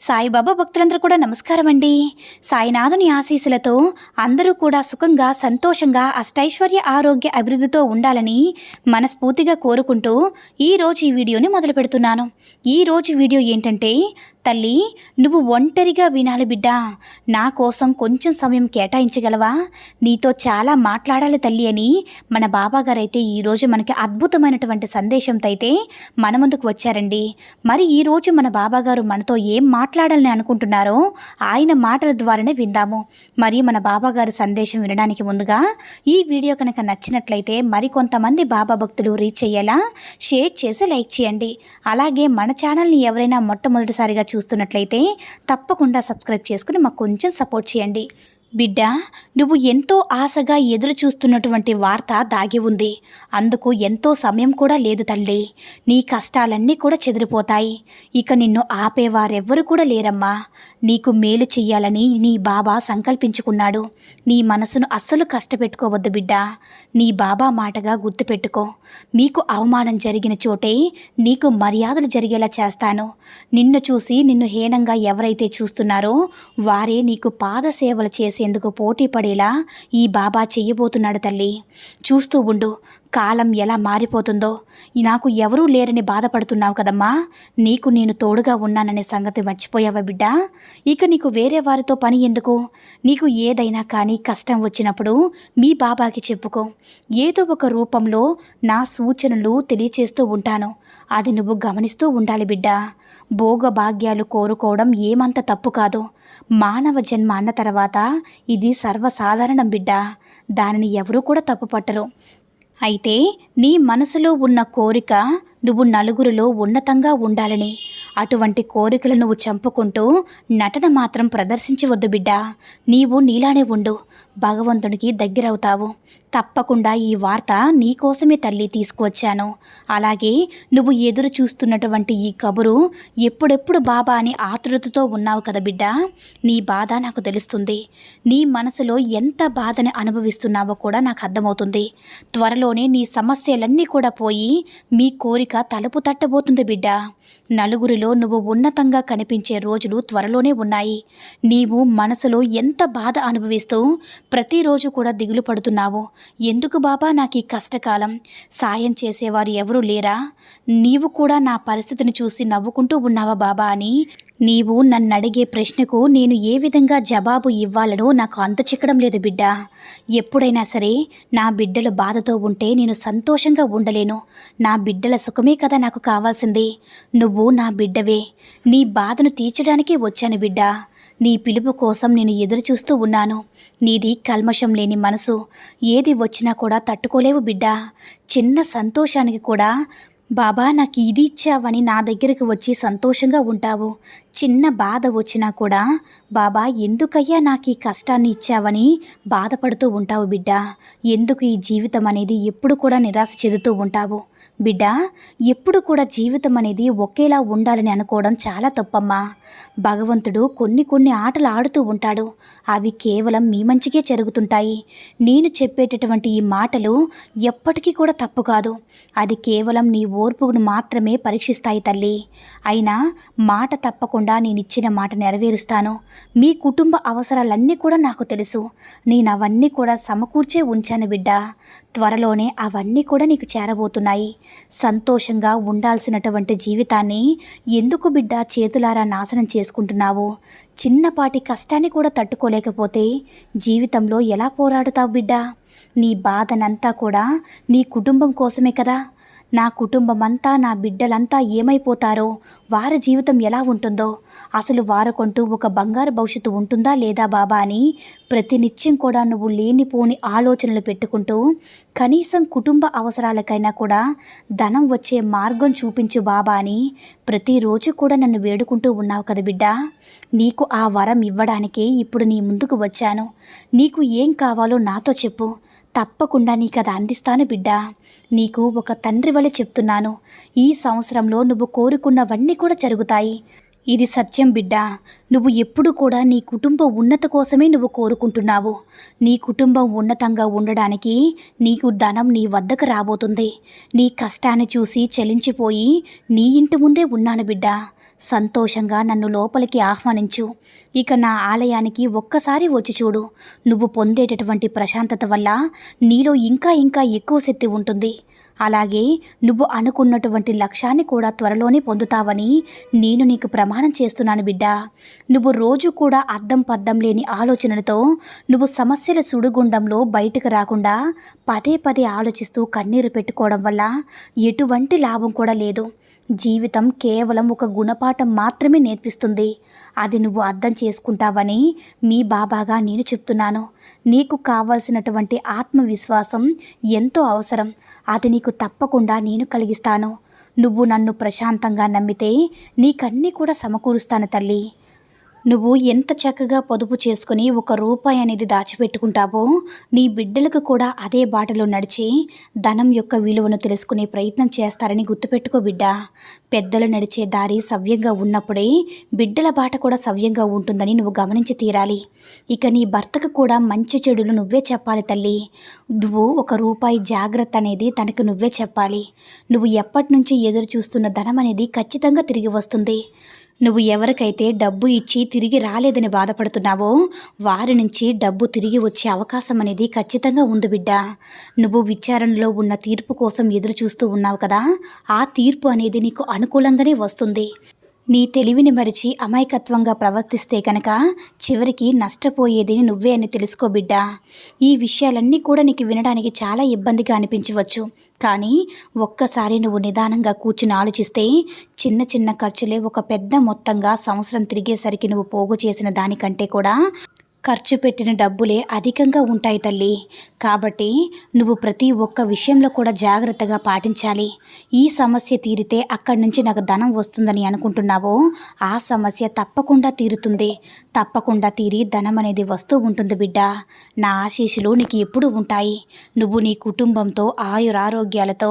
సాయిబాబా భక్తులందరూ కూడా నమస్కారం అండి సాయినాథుని ఆశీస్సులతో అందరూ కూడా సుఖంగా సంతోషంగా అష్టైశ్వర్య ఆరోగ్య అభివృద్ధితో ఉండాలని మనస్ఫూర్తిగా కోరుకుంటూ ఈరోజు ఈ వీడియోని మొదలు పెడుతున్నాను. ఈరోజు వీడియో ఏంటంటే తల్లి నువ్వు ఒంటరిగా వినాలి బిడ్డా. నా కోసం కొంచెం సమయం కేటాయించగలవా? నీతో చాలా మాట్లాడాలి తల్లి అని మన బాబాగారు అయితే ఈరోజు మనకి అద్భుతమైనటువంటి సందేశంతో అయితే మన ముందుకు వచ్చారండి. మరి ఈరోజు మన బాబాగారు మనతో ఏం మాట్లాడాలని అనుకుంటున్నారో ఆయన మాటల ద్వారానే విందాము. మరి మన బాబా గారి సందేశం వినడానికి ముందుగా ఈ వీడియో కనుక నచ్చినట్లయితే మరికొంతమంది బాబా భక్తులు రీచ్ అయ్యేలా షేర్ చేసి లైక్ చేయండి. అలాగే మన ఛానల్ని ఎవరైనా మొట్టమొదటిసారిగా చూస్తున్నట్లయితే తప్పకుండా సబ్స్క్రైబ్ చేసుకుని మాకు కొంచెం సపోర్ట్ చేయండి. బిడ్డ నువ్వు ఎంతో ఆశగా ఎదురు చూస్తున్నటువంటి వార్త దాగి ఉంది. అందుకు ఎంతో సమయం కూడా లేదు తల్లి. నీ కష్టాలన్నీ కూడా చెదిరిపోతాయి. ఇక నిన్ను ఆపేవారెవ్వరు కూడా లేరమ్మా. నీకు మేలు చెయ్యాలని నీ బాబా సంకల్పించుకున్నాడు. నీ మనసును అస్సలు కష్టపెట్టుకోవద్దు బిడ్డ. నీ బాబా మాటగా గుర్తుపెట్టుకో. మీకు అవమానం జరిగిన చోటే నీకు మర్యాదలు జరిగేలా చేస్తాను. నిన్ను చూసి నిన్ను హీనంగా ఎవరైతే చూస్తున్నారో వారే నీకు పాదసేవలు చేసేందుకు పోటీ పడేలా ఈ బాబా చెయ్యబోతున్నాడు తల్లి. చూస్తూ ఉండు. కాలం ఎలా మారిపోతుందో? నాకు ఎవరూ లేరని బాధపడుతున్నావు కదమ్మా. నీకు నేను తోడుగా ఉన్నాననే సంగతి మర్చిపోయావా బిడ్డ? ఇక నీకు వేరే వారితో పని ఎందుకు? నీకు ఏదైనా కానీ కష్టం వచ్చినప్పుడు మీ బాబాకి చెప్పుకో. ఏదో ఒక రూపంలో నా సూచనలు తెలియచేస్తూ ఉంటాను. అది నువ్వు గమనిస్తూ ఉండాలి బిడ్డ. భోగభాగ్యాలు కోరుకోవడం ఏమంత తప్పు కాదు. మానవ జన్మ అన్న తర్వాత ఇది సర్వసాధారణం బిడ్డ. దానిని ఎవరూ కూడా తప్పు పట్టరు అయితే నీ మనసులో ఉన్న కోరిక నువ్వు నలుగురిలో ఉన్నతంగా ఉండాలని. అటువంటి కోరికలు నువ్వు చంపుకుంటూ నటన మాత్రం ప్రదర్శించవద్దు బిడ్డా. నీవు నీలానే ఉండు. భగవంతునికి దగ్గరవుతావు. తప్పకుండా ఈ వార్త నీకోసమే తల్లి తీసుకువచ్చాను. అలాగే నువ్వు ఎదురు చూస్తున్నటువంటి ఈ కబురు ఎప్పుడెప్పుడు బాబా అని ఆతృతతో ఉన్నావు కదా బిడ్డ. నీ బాధ నాకు తెలుస్తుంది. నీ మనసులో ఎంత బాధని అనుభవిస్తున్నావో కూడా నాకు అర్థమవుతుంది. త్వరలోనే నీ సమస్యలన్నీ కూడా పోయి మీ కోరిక తలుపు తట్టబోతుంది బిడ్డ. నలుగురిలో నువ్వు ఉన్నతంగా కనిపించే రోజులు త్వరలోనే ఉన్నాయి. నీవు మనసులో ఎంత బాధ అనుభవిస్తూ ప్రతిరోజు కూడా దిగులు పడుతున్నావు. ఎందుకు బాబా నాకు ఈ కష్టకాలం? సాయం చేసేవారు ఎవరూ లేరా? నీవు కూడా నా పరిస్థితిని చూసి నవ్వుకుంటూ ఉన్నావా బాబా అని నీవు నన్ను అడిగే ప్రశ్నకు నేను ఏ విధంగా జవాబు ఇవ్వాలనో నాకు అంతు చిక్కడం లేదు బిడ్డ. ఎప్పుడైనా సరే నా బిడ్డలు బాధతో ఉంటే నేను సంతోషంగా ఉండలేను. నా బిడ్డల సుఖమే కదా నాకు కావాల్సింది. నువ్వు నా బిడ్డవే. నీ బాధను తీర్చడానికే వచ్చాను బిడ్డ. నీ పిలుపు కోసం నేను ఎదురు చూస్తూ ఉన్నాను. నీది కల్మషం లేని మనసు. ఏది వచ్చినా కూడా తట్టుకోలేవు బిడ్డ. చిన్న సంతోషానికి కూడా బాబా నాకు ఇది ఇచ్చావని నా దగ్గరికి వచ్చి సంతోషంగా ఉంటావు. చిన్న బాధ వచ్చినా కూడా బాబా ఎందుకయ్యా నాకు ఈ కష్టాన్ని ఇచ్చావని బాధపడుతూ ఉంటావు బిడ్డ? ఎందుకు ఈ జీవితం అనేది ఎప్పుడు కూడా నిరాశ చెందుతూ ఉంటావు? బిడ్డ ఎప్పుడు కూడా జీవితం అనేది ఒకేలా ఉండాలని అనుకోవడం చాలా తప్పమ్మా. భగవంతుడు కొన్ని కొన్ని ఆటలు ఆడుతూ ఉంటాడు. అవి కేవలం మీ మంచికే జరుగుతుంటాయి. నేను చెప్పేటటువంటి ఈ మాటలు ఎప్పటికీ కూడా తప్పు కాదు. అది కేవలం నీ ఓర్పును మాత్రమే పరీక్షిస్తాయి తల్లి. అయినా మాట తప్పకుండా నేను ఇచ్చిన మాట నెరవేరుస్తాను. మీ కుటుంబ అవసరాలన్నీ కూడా నాకు తెలుసు. నేను అవన్నీ కూడా సమకూర్చే ఉంచాను బిడ్డ. త్వరలోనే అవన్నీ కూడా నీకు చేరబోతున్నాయి. సంతోషంగా ఉండాల్సినటువంటి జీవితాన్ని ఎందుకు బిడ్డ చేతులారా నాశనం చేసుకుంటున్నావు? చిన్నపాటి కష్టాన్ని కూడా తట్టుకోలేకపోతే జీవితంలో ఎలా పోరాడుతావు బిడ్డ? నీ బాధనంతా కూడా నీ కుటుంబం కోసమే కదా. నా కుటుంబం అంతా నా బిడ్డలంతా ఏమైపోతారో వారి జీవితం ఎలా ఉంటుందో అసలు వారకంటూ ఒక బంగారు భవిష్యత్తు ఉంటుందా లేదా బాబా అని ప్రతినిత్యం కూడా నువ్వు లేనిపోని ఆలోచనలు పెట్టుకుంటూ కనీసం కుటుంబ అవసరాలకైనా కూడా ధనం వచ్చే మార్గం చూపించు బాబా అని ప్రతిరోజు కూడా నన్ను వేడుకుంటూ ఉన్నావు కదా బిడ్డ. నీకు ఆ వరం ఇవ్వడానికే ఇప్పుడు నీ ముందుకు వచ్చాను. నీకు ఏం కావాలో నాతో చెప్పు. తప్పకుండా నీకు అది అందిస్తాను బిడ్డ. నీకు ఒక తండ్రి వలె చెప్తున్నాను. ఈ సంవత్సరంలో నువ్వు కోరుకున్నవన్నీ కూడా జరుగుతాయి. ఇది సత్యం బిడ్డ. నువ్వు ఎప్పుడు కూడా నీ కుటుంబ ఉన్నత కోసమే నువ్వు కోరుకుంటున్నావు. నీ కుటుంబం ఉన్నతంగా ఉండడానికి నీకు ధనం నీ వద్దకు రాబోతుంది. నీ కష్టాన్ని చూసి చలించిపోయి నీ ఇంటి ముందే ఉన్నాను బిడ్డ. సంతోషంగా నన్ను లోపలికి ఆహ్వానించు. ఇక నా ఆలయానికి ఒక్కసారి వచ్చి చూడు. నువ్వు పొందేటటువంటి ప్రశాంతత వల్ల నీలో ఇంకా ఇంకా ఎక్కువ శక్తి ఉంటుంది. అలాగే నువ్వు అనుకున్నటువంటి లక్ష్యాన్ని కూడా త్వరలోనే పొందుతావని నేను నీకు ప్రమాణం చేస్తున్నాను బిడ్డ. నువ్వు రోజు కూడా అర్థం పద్దం లేని ఆలోచనలతో నువ్వు సమస్యల సుడిగుండంలో బయటకు రాకుండా పదే పదే ఆలోచిస్తూ కన్నీరు పెట్టుకోవడం వల్ల ఎటువంటి లాభం కూడా లేదు. జీవితం కేవలం ఒక గుణపాఠం మాత్రమే నేర్పిస్తుంది. అది నువ్వు అర్థం చేసుకుంటావని మీ బాబాగా నేను చెప్తున్నాను. నీకు కావలసినటువంటి ఆత్మవిశ్వాసం ఎంతో అవసరం. అది నీకు తప్పకుండా నేను కలిగిస్తాను. నువ్వు నన్ను ప్రశాంతంగా నమ్మితే నీకన్నీ కూడా సమకూరుస్తాను తల్లి. నువ్వు ఎంత చక్కగా పొదుపు చేసుకుని ఒక రూపాయి అనేది దాచిపెట్టుకుంటావో నీ బిడ్డలకు కూడా అదే బాటలో నడిచి ధనం యొక్క విలువను తెలుసుకునే ప్రయత్నం చేస్తారని గుర్తుపెట్టుకో బిడ్డ. పెద్దలు నడిచే దారి సవ్యంగా ఉన్నప్పుడే బిడ్డల బాట కూడా సవ్యంగా ఉంటుందని నువ్వు గమనించి తీరాలి. ఇక నీ భర్తకు కూడా మంచి చెడులు నువ్వే చెప్పాలి తల్లి. నువ్వు ఒక రూపాయి జాగ్రత్త అనేది తనకు నువ్వే చెప్పాలి. నువ్వు ఎప్పటి నుంచి ఎదురు చూస్తున్న ధనం అనేది ఖచ్చితంగా తిరిగి వస్తుంది. నువ్వు ఎవరికైతే డబ్బు ఇచ్చి తిరిగి రాలేదని బాధపడుతున్నావో వారి నుంచి డబ్బు తిరిగి వచ్చే అవకాశం అనేది ఖచ్చితంగా ఉంది బిడ్డ. నువ్వు విచారణలో ఉన్న తీర్పు కోసం ఎదురు చూస్తూ ఉన్నావు కదా ఆ తీర్పు అనేది నీకు అనుకూలంగానే వస్తుంది. నీ తెలివిని మరిచి అమాయకత్వంగా ప్రవర్తిస్తే కనుక చివరికి నష్టపోయేది నువ్వే అని తెలుసుకో బిడ్డా. ఈ విషయాలన్నీ కూడా నీకు వినడానికి చాలా ఇబ్బందిగా అనిపించవచ్చు. కానీ ఒక్కసారి నువ్వు నిదానంగా కూర్చుని ఆలోచిస్తే చిన్న చిన్న ఖర్చులే ఒక పెద్ద మొత్తంగా సంవత్సరం తిరిగేసరికి నువ్వు పోగు చేసిన దానికంటే కూడా ఖర్చు పెట్టిన డబ్బులే అధికంగా ఉంటాయి తల్లి. కాబట్టి నువ్వు ప్రతి ఒక్క విషయంలో కూడా జాగ్రత్తగా పాటించాలి. ఈ సమస్య తీరితే అక్కడి నుంచి నాకు ధనం వస్తుందని అనుకుంటున్నావో ఆ సమస్య తప్పకుండా తీరుతుంది. తప్పకుండా తీరి ధనం అనేది వస్తూ ఉంటుంది బిడ్డ. నా ఆశీస్సులు నీకు ఎప్పుడూ ఉంటాయి. నువ్వు నీ కుటుంబంతో ఆయురారోగ్యాలతో